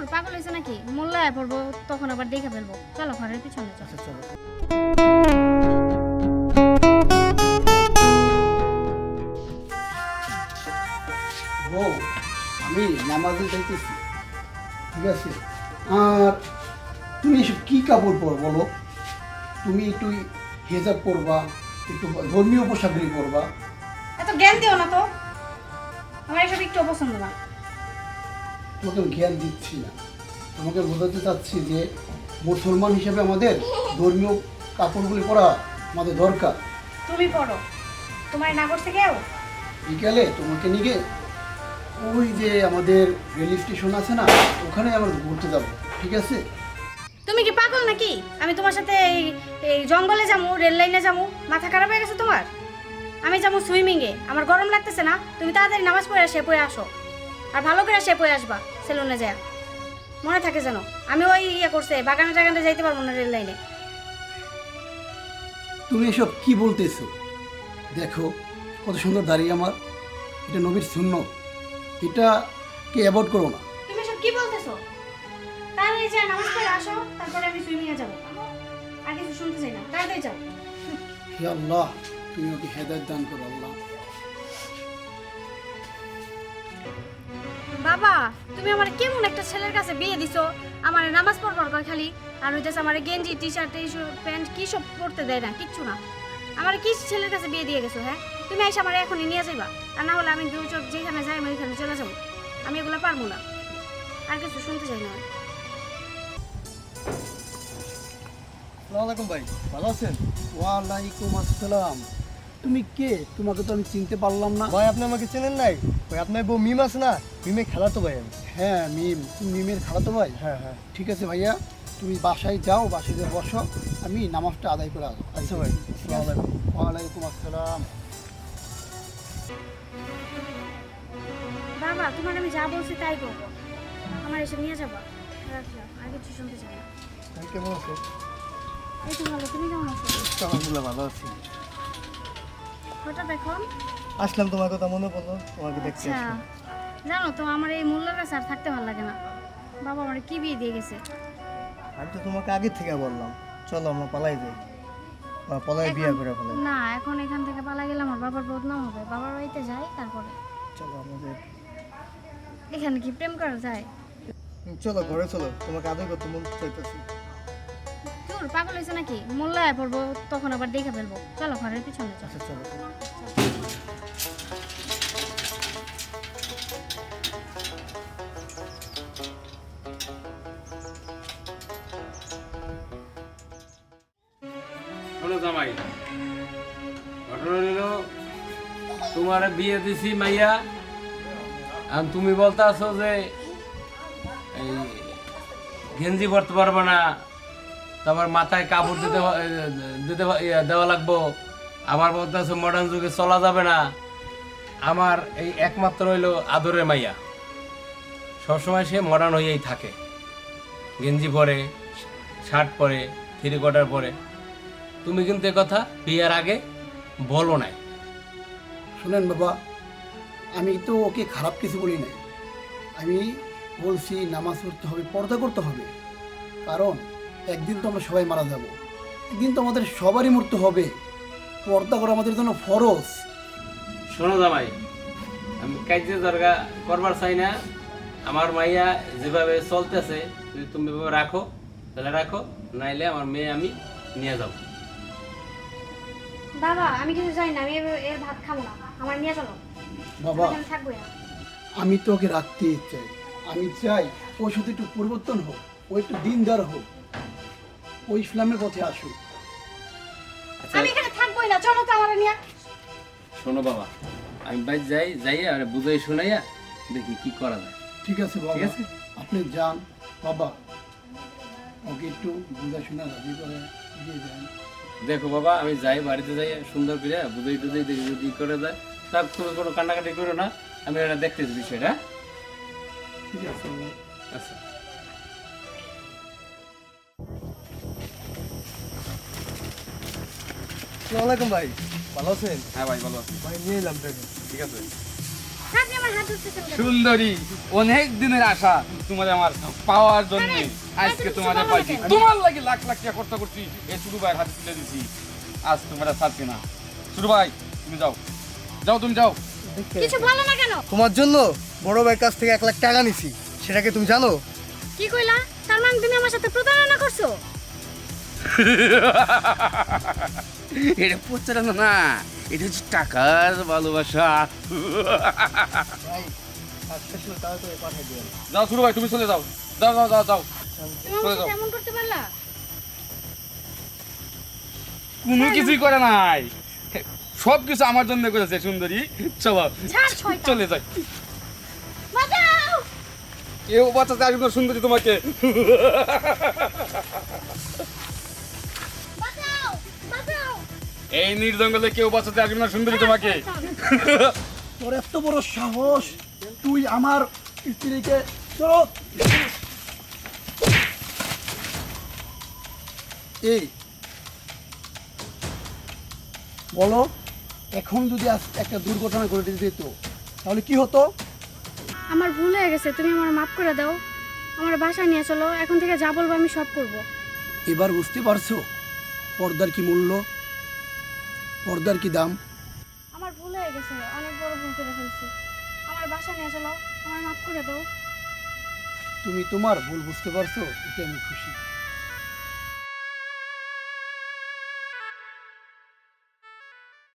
তোর পাগল হয়েছে নাকি? মোল্লায় পড়ব তখন আবার দেখে ফেলব। চলো ঘরের পিছনে চলো। আচ্ছা চলো। বউ আমি নামাজে যাইতেছি। ঠিক আছে? আর তুমি এসব কী কাপড় পর বলো? তুমি একটু হেজাব পরবা একটু ধর্মীয় পোশাকগুলি পরবা। এত জ্ঞান দিও না তো। আমার এসব একটু পছন্দ না। তোমাকে জ্ঞান দিচ্ছি না। তোমাকে বোঝাতে চাচ্ছি যে মুসলমান হিসেবে আমাদের ধর্মীয় কাপড়গুলি পরা আমাদের দরকার। তুমি পড়ো। তোমার না করছে কেউ? বিকালে তোমাকে নিয়ে ওই যে আমাদের রেল স্টেশন আছে না ওখানে আমরা ঘুরতে যাব ঠিক আছে? তুমি কি পাগল নাকি? আমি তোমার সাথে এই এই জঙ্গলে যাব রেল লাইনে যাব মাথা খারাপ হয়ে গেছে তোমার? আমি যাব সুইমিংয়ে আমার গরম লাগতেছে না তুমি তাড়াতাড়ি নামাজ পড়ে আসে পড়ে আসো আর ভালো করে সে পড়ে আসবা। সেলুনে যায়। মনে থাকে যেন আমি ওই ইয়ে করছে বাগানে টাগানে যাইতে পারব না রেল লাইনে। তুমি এসব কি বলতেছো? দেখো কত সুন্দর দাঁড়িয়ে আমার এটা নবীর শূন্য। এটা কে অ্যাভয়েড করো না। তুমি এসব কি বলতেছো? তাড়াতাড়ি যা পড়ে আসো তারপরে আমি সুইমিংয়ে যাব। আর কিছু শুনতে চাই না তাড়াতাড়ি যাও। হে আল্লাহ তুমি ওকে হেদায়ত দান করো আল্লাহ। বাবা, তুমি আমার কেমন একটা ছেলের কাছে বিয়ে দিছো? আমার নামাজ পড়বার কয় খালি? আর হইতেছে আমার গেঞ্জি টি শার্ট প্যান্ট কি সব পরতে দেয় না, কিচ্ছু না। আমার কি ছেলের কাছে বিয়ে দিয়ে গেছো হ্যাঁ? তুমি এসে আমার এখনই নিয়ে যাইবা, আর না হলে আমি দু চোখ যেখানে যাই আমি ওইখানে চলে যাব। আমি এগুলো পারব না। আর কিছু শুনতে চাই না আসসালামু আলাইকুম ভাই, ভালো আছেন? ওয়ালাইকুম আসসালাম। তুমি কে? তোমাকে তো আমি চিনতে পারলাম না। ভাই আপনি আমাকে চেনেন নাই? ভাই আপনার বউ মিম আছে না? মিমে খেলা তো ভাই আমি। হ্যাঁ মিম। তুমি মিমের খালাতো ভাই? হ্যাঁ হ্যাঁ। ঠিক আছে ভাইয়া তুমি বাসায় যাও বাসায় গিয়ে বসো। আমি নামাজটা আদায় করে আসব। আচ্ছা ভাই ওয়ালাইকুম আসসালাম। বাবা তোমার আমি যা বলছি তাই করব আমার এসে নিয়ে যাবা। রাখলাম আর কিছু শুনতে চাই না। কেমন আছো? এই তো ভালো তুমি কেমন আছো? আলহামদুলিল্লাহ ভালো আছি। হঠাৎ এখন? আসলাম তোমার কথা মনে পড়ল তোমাকে দেখতে আচ্ছা। জানো তো আমার এই মোল্লার কাছে আর থাকতে ভালো লাগে না। বাবা আমার কি বিয়ে দিয়ে গেছে? আমি তো তোমাকে আগে থেকে বললাম। চলো আমরা পালাই যাই। পলাই বিয়ে করে ফেলাই। না এখন এখান থেকে পালা গেলে আমার বাবার বদনাম হবে। বাবার বাড়িতে যাই তারপরে। চলো আমাদের এখানে কি প্রেম করা যায়? চলো ঘরে চলো। তোমাকে আদর করতে মন চাইতেছি। তোর পাগল হয়েছে নাকি? মোল্লায় পড়ব তখন আবার দেখে ফেলব। চলো ঘরের পিছনে চলো। আচ্ছা। শোনো জামাই ঘটনা তোমার বিয়ে দিছি মাইয়া আর তুমি বলতে আছো যে এই গেঞ্জি পরতে পারবে না। তারপর মাথায় কাপড় দিতে দিতে দেওয়া লাগবো। আমার বলতে আছো মডার্ন যুগে চলা যাবে না। আমার এই একমাত্র হইল আদরের মাইয়া। সবসময় সে মডার্ন হয়েই থাকে। গেঞ্জি পরে, শার্ট পরে থ্রি কোয়ার্টার পরে। তুমি কিন্তু কথা বিয়ের আগে বলো নাই। শুনেন বাবা, আমি তো ওকে খারাপ কিছু বলি নাই। আমি বলছি নামাজ পড়তে হবে, পর্দা করতে হবে। কারণ একদিন তো আমরা সবাই মারা যাব। একদিন তো আমাদের সবারই মরতে হবে। পর্দা করা আমাদের জন্য ফরজ। শোনো জামাই আমি কাজে দরগা করবার চাই না। আমার মাইয়া যেভাবে চলতেছে যদি তুমি এভাবে রাখো তাহলে রাখো নাইলে আমার মেয়ে আমি নিয়ে যাব। বাবা আমি কিছু জানি না আমি এর- এর ভাত খাব না। আমার নিয়ে চলো। বাবা এখানে থাকব না। আমি তো ওকে রাখতেই চাই। আমি চাই ও শুধু একটু পরিবর্তন হোক ও একটু দিনদার হোক। ও ইসলামের পথে আসুক আচ্ছা। আমি এখানে থাকবোই না চলো তো আমার নিয়ে। শোনো বাবা আমি বাইর যাই যাই আর বুঝাই শোনাইয়া দেখি কি করা যায়। ঠিক আছে বাবা। ঠিক আছে। আপনি যান বাবা। ওকে একটু বুঝা শোনা রাজি করে দিয়ে যান। দেখো বাবা আমি যাই বাড়িতে যাই সুন্দর করে বুঝাই টুজাই দেখি যদি করে যায়। তার তুমি কোনো কান্নাকাটি করো না আমি এটা দেখতেছি বিষয়টা হ্যাঁ? ঠিক আছে বাবা। আচ্ছা। আসসালামু আলাইকুম ভাই। ভালো আছেন? হ্যাঁ ভাই ভালো আছি। ভাই নিয়ে এলাম ঠিক আছে। আপনি আমার হাত ধরতেছেন কেন? সুন্দরী অনেক দিনের আশা তোমার আমার পাওয়ার জন্য আজকে তোমার পাইছি। তোমার লাগে লাখ লাখ টাকা খরচা করছি এই শুরু ভাইয়ের হাতে তুলে দিছি। আজ তোমার ছাড়ছি না শুরু ভাই তুমি যাও। যাও তুমি যাও। কিছু বলো না কেন? তোমার জন্য বড় ভাইয়ের কাছ থেকে এক লাখ টাকা নিছি। সেটাকে তুমি জানো? কি কইলা? তার মানে তুমি আমার সাথে প্রতারণা করছ? এটা প্রচারণা না এটা হচ্ছে টাকার ভালোবাসা। যাও শুরু ভাই তুমি চলে যাও। যাও যাও যাও যাও। চলে কোনো কিছুই করে নাই। সব কিছু আমার জন্য করেছে সুন্দরী। চলো চলে যাই। কেউ বাঁচাতে আসবে সুন্দরী তোমাকে। এই নির্জঙ্গলে কেউ বাঁচাতে আসবে না সুন্দরী তোমাকে। তোর এত বড় সাহস তুই আমার স্ত্রীকে এই বলো এখন যদি একটা দুর্ঘটনা ঘটে যেত তাহলে কি হতো? আমার ভুল হয়ে গেছে তুমি আমার মাফ করে দাও। আমার বাসা নিয়ে চলো এখন থেকে যা বলব আমি সব করব। এবার বুঝতে পারছ পর্দার কি মূল্য? পর্দার কি দাম? আমার ভুল হয়ে গেছে অনেক বড় ভুল করে ফেলছি। আমার বাসা নিয়ে চলো আমার মাফ করে দাও। তুমি তোমার ভুল বুঝতে পারছ এটা আমি খুশি।